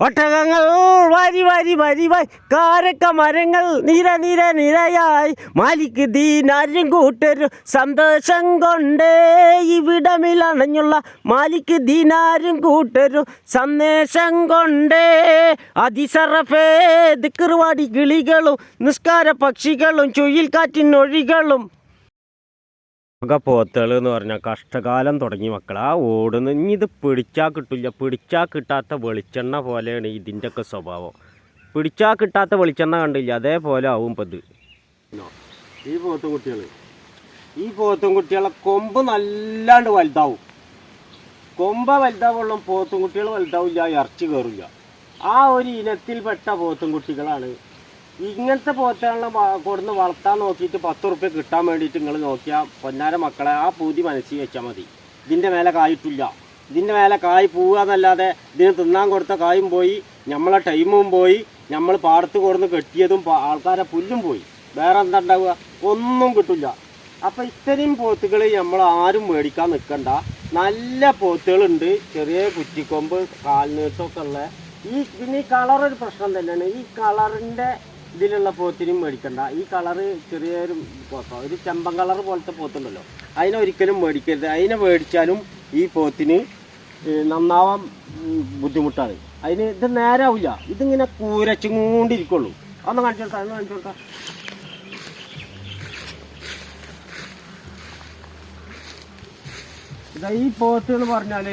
ഒട്ടകങ്ങൾ വരി വരി വരി വരി കാരക്ക മരങ്ങൾ നിര നിര നിരയായി. മാലിക്ക് ദീനാരും കൂട്ടരും സന്തോഷം കൊണ്ടേ ഇവിടമിലണഞ്ഞുള്ള മാലിക്ക് ദീനാരും കൂട്ടരും സന്ദേശം കൊണ്ടേ. അതിസറഫേ ദിക്കറുവാടി കിളികളും നിസ്കാര പക്ഷികളും ചുയിൽ കാറ്റിനൊഴികളും പോത്തുകൾ എന്ന് പറഞ്ഞാൽ കഷ്ടകാലം തുടങ്ങി മക്കൾ ആ ഓടുന്നു ഇനി ഇത് പിടിച്ചാൽ കിട്ടില്ല. പിടിച്ചാൽ കിട്ടാത്ത വെളിച്ചെണ്ണ പോലെയാണ് ഇതിന്റെയൊക്കെ സ്വഭാവം. പിടിച്ചാൽ കിട്ടാത്ത വെളിച്ചെണ്ണ കണ്ടില്ല? അതേപോലെ ആവും ഇപ്പം ഇത്. ഈ പോത്തും കുട്ടികൾ ഈ പോത്തും കുട്ടികളെ കൊമ്പ് നല്ലാണ്ട് വലുതാവും. കൊമ്പ വലുതാവുള്ള പോത്തും കുട്ടികൾ വലുതാവില്ല ഇറച്ചി കയറില്ല ആ ഒരു ഇനത്തിൽപ്പെട്ട പോത്തും കുട്ടികളാണ് ഇങ്ങനത്തെ പോറ്റാനുള്ള കൊടുന്ന് വളർത്താൻ നോക്കിയിട്ട് പത്ത് ഉറുപ്പ്യ കിട്ടാൻ വേണ്ടിയിട്ട് നിങ്ങൾ നോക്കിയാൽ പൊന്നാര മക്കളെ ആ പൂതി മനസ്സിൽ വെച്ചാൽ മതി. ഇതിന്റെ മേലെ കായിട്ടില്ല. ഇതിന്റെ മേലെ കായ് പോവുക എന്നല്ലാതെ ഇതിന് തിന്നാൻ കൊടുത്ത കായും പോയി നമ്മളെ ടൈമും പോയി നമ്മൾ പാടത്ത് കൊടുന്ന് കെട്ടിയതും ആൾക്കാരെ പുല്ലും പോയി. വേറെ എന്താ ഉണ്ടാവുക ഒന്നും കിട്ടില്ല അപ്പം ഇത്രയും പോത്തുകൾ നമ്മൾ ആരും മേടിക്കാൻ നിൽക്കണ്ട നല്ല പോത്തുകളുണ്ട്. ചെറിയ കുറ്റിക്കൊമ്പ് കാൽനീട്ടമൊക്കെ ഉള്ള. ഈ പിന്നെ ഈ കളറൊരു പ്രശ്നം തന്നെയാണ്. ഈ കളറിന്റെ ഇതിലുള്ള പോത്തിനും മേടിക്കണ്ട. ഈ കളറ് ചെറിയൊരു ഒരു ചെമ്പൻ കളർ പോലത്തെ പോത്തുണ്ടല്ലോ. അതിനെ ഒരിക്കലും മേടിക്കരുത്. അതിനെ മേടിച്ചാലും ഈ പോത്തിന് നന്നാവാൻ ബുദ്ധിമുട്ടാണ്. അതിന് ഇത് നേരാവില്ല. ഇതിങ്ങനെ കൂരച്ചും കൊണ്ടിരിക്കുള്ളൂ ഒന്ന് കാണിച്ചു കൊടുക്കാം ഒന്ന് കാണിച്ചു കൊടുക്കാം ഇതാ ഈ പോത്ത് എന്ന് പറഞ്ഞാൽ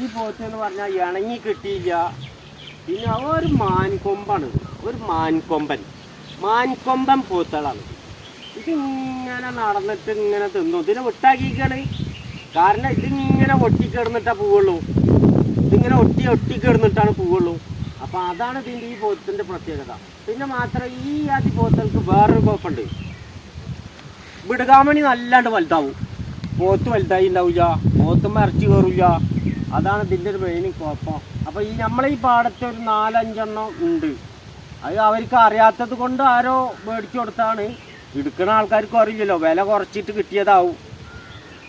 ഈ പോത്ത് എന്ന് പറഞ്ഞാൽ ഇണങ്ങി കിട്ടിയില്ല. പിന്നെ ഒരു മാൻകൊമ്പാണ്. ഒരു മാൻകൊമ്പൻ. മാൻകൊമ്പൻ പൂത്തളാണ്. ഇതിങ്ങനെ നടന്നിട്ട് ഇങ്ങനെ തിന്നു. ഇതിനെ വിട്ടാക്കിക്കാണ് കാരണം ഇതിങ്ങനെ ഒട്ടിക്കിടന്നിട്ടാ പൂവുള്ളൂ. ഇതിങ്ങനെ ഒട്ടി ഒട്ടി പൂവുള്ളൂ. അപ്പൊ അതാണ് ഇതിന്റെ ഈ പോത്തിന്റെ പ്രത്യേകത. പിന്നെ മാത്രം ഈ ആദ്യ പോത്തൽക്ക് വേറൊരു കുഴപ്പമുണ്ട് വിടുകാമണി നല്ലാണ്ട് വലുതാവും. പോത്ത് വലുതായി ഉണ്ടാവില്ല പോത്തും ഇറച്ചി കയറില്ല അതാണ് ഇതിന്റെ ഒരു മെയിൻ കുഴപ്പം. അപ്പോൾ ഈ നമ്മളെ ഈ പാടത്ത് ഒരു നാലഞ്ചെണ്ണം ഉണ്ട്. അത് അവർക്ക് അറിയാത്തത് കൊണ്ട് ആരോ മേടിച്ചു കൊടുത്താണ്. എടുക്കുന്ന ആൾക്കാർക്കും അറിയില്ലല്ലോ വില കുറച്ചിട്ട് കിട്ടിയതാവും.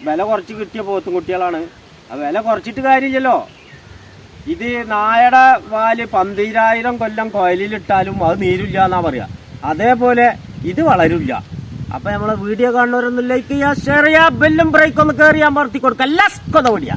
വില കുറച്ച് കിട്ടിയ പോത്തും കുട്ടികളാണ്. ആ വില കുറച്ചിട്ട് കാര്യമില്ലല്ലോ. ഇത് നായയുടെ വാൽ പന്തിരായിരം കൊല്ലം കോയലിലിട്ടാലും അത് നീരില്ല എന്നാ പറയാ. അതേപോലെ ഇത് വളരില്ല. അപ്പൊ നമ്മളെ വീഡിയോ കാണുന്നവരൊന്നും ലൈക്ക് ചെയ്യുക ഷെയർ ചെയ്യുക ബെല്ലും ബ്രേക്ക് ഒന്ന് കയറിയാൻ അമർത്തി കൊടുക്കുക. ലസ്കൊന്ന ഓടിയ